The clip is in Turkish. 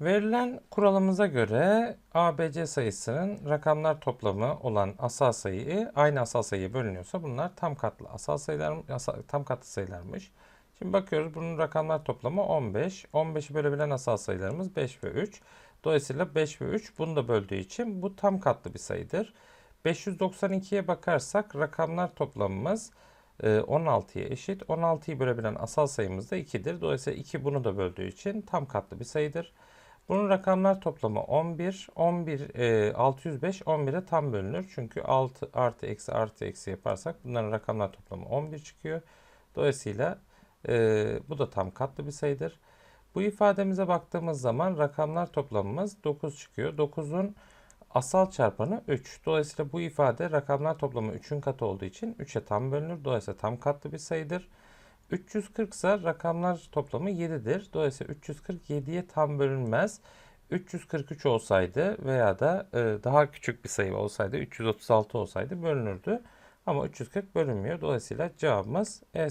Verilen kuralımıza göre ABC sayısının rakamlar toplamı olan asal sayı aynı asal sayıya bölünüyorsa bunlar tam katlı asal sayılar tam katlı sayılarmış. Şimdi bakıyoruz bunun rakamlar toplamı 15. 15'i bölebilen asal sayılarımız 5 ve 3. Dolayısıyla 5 ve 3 bunu da böldüğü için bu tam katlı bir sayıdır. 592'ye bakarsak rakamlar toplamımız e, 16'ya eşit. 16'yı bölebilen asal sayımız da 2'dir. Dolayısıyla 2 bunu da böldüğü için tam katlı bir sayıdır. Bunun rakamlar toplamı 11. 11 e, 605 11'e tam bölünür. Çünkü 6 artı eksi artı eksi yaparsak bunların rakamlar toplamı 11 çıkıyor. Dolayısıyla e, bu da tam katlı bir sayıdır. Bu ifademize baktığımız zaman rakamlar toplamımız 9 çıkıyor. 9'un asal çarpanı 3. Dolayısıyla bu ifade rakamlar toplamı 3'ün katı olduğu için 3'e tam bölünür. Dolayısıyla tam katlı bir sayıdır. 340 ise rakamlar toplamı 7'dir. Dolayısıyla 347'ye tam bölünmez. 343 olsaydı veya da e, daha küçük bir sayı olsaydı 336 olsaydı bölünürdü. Ama 340 bölünmüyor. Dolayısıyla cevabımız E